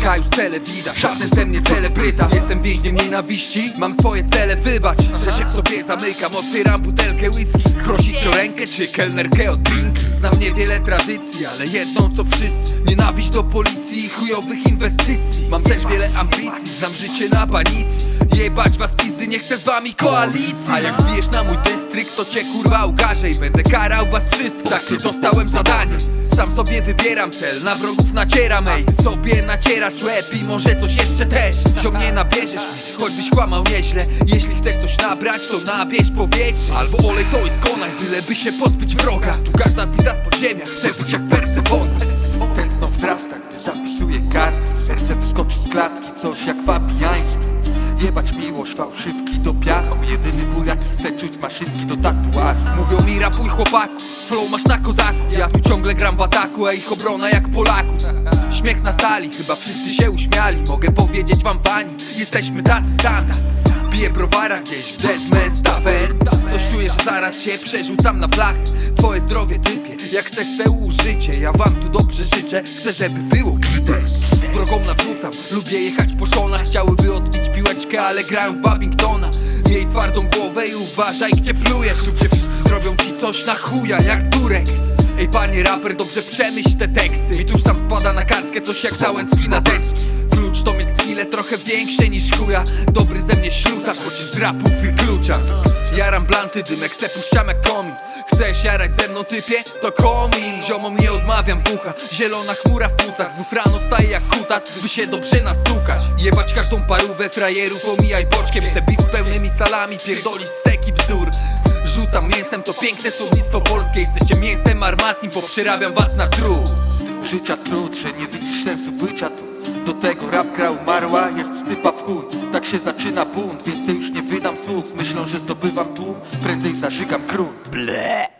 Znika już cele widać. Żaden ze mnie celebryta. Jestem więźniem nienawiści. Mam swoje cele, wybacz Że się w sobie zamykam. Otwieram butelkę whisky. Prosić o rękę czy kelnerkę o drink? Znam niewiele tradycji Ale jedną co wszyscy. Nienawiść do policji i chujowych inwestycji. Mam też wiele ambicji. Znam życie na banicy Jebać was pizdy, nie chcę z wami koalicji. A jak wbijesz na mój dystrykt, to cię kurwa ukażę I będę karał was wszystkich. Takie dostałem zadanie Sam sobie wybieram cel, na wrogów nacieram Ej, ty sobie nacierasz łeb i może coś jeszcze też. Ziom nie nabierzesz mi, choćbyś kłamał nieźle. Jeśli chcesz coś nabrać, to nabierz powietrze. Albo olej to i skonaj, byleby się pozbyć wroga. Tu każda pizda z podziemia chce być jak Persefona. Tętno wzrasta, gdy zapisuję kartki Serce wyskoczy z klatki, coś jak fabiański. Jebać miłość, fałszywki do piachu. Jedyny maszynki do tatuażu Mówią mi rapuj chłopaku, flow masz na kozaku. Ja tu ciągle gram w ataku, a ich obrona jak Polaków. Śmiech na sali, chyba wszyscy się uśmiali. Mogę powiedzieć wam fani, jesteśmy tacy sami. Piję browara gdzieś w Deadman's Tavern. Coś czuję, że zaraz się przerzucam na flachę Twoje zdrowie typie, jak chcesz se użycie. Ja wam tu dobrze życzę, chcę żeby było gites Wrogom nawrzucam, lubię jechać po szonach. Chciałyby odbić piłeczkę, ale grają w Babingtona głowę i uważaj gdzie plujesz Tu gdzie wszyscy zrobią ci coś na chuja jak Durex Ej panie raper, dobrze przemyśl te teksty. I tuż sam spada na kartkę coś jak załęcki na deski Klucz to mieć skille trochę większe niż chuja. Dobry ze mnie ślusarz, choć z rapów i klucza. Jaram blanty, dymek se puszczam jak komin. Chcesz jarać ze mną typie? To komin. Ziomom nie odmawiam bucha Zielona chmura w płótach Znów rano kutas By się dobrze nastukać. Jebać każdą parówę frajerów Omijaj boczkiem. Chcę bić z pełnymi salami Pierdolić steki bzdur. Rzucam mięsem, to piękne słownictwo polskie. Jesteście mięsem armatnim, poprzerabiam was na trud Życia trud, że nie widzisz sensu bycia tu. Do tego rap gra umarła, jest stypa w chuj. Tak się zaczyna bunt, więcej już nie wydam słów. Myślą, że zdobywam tłum, prędzej zażygam grunt. Ble.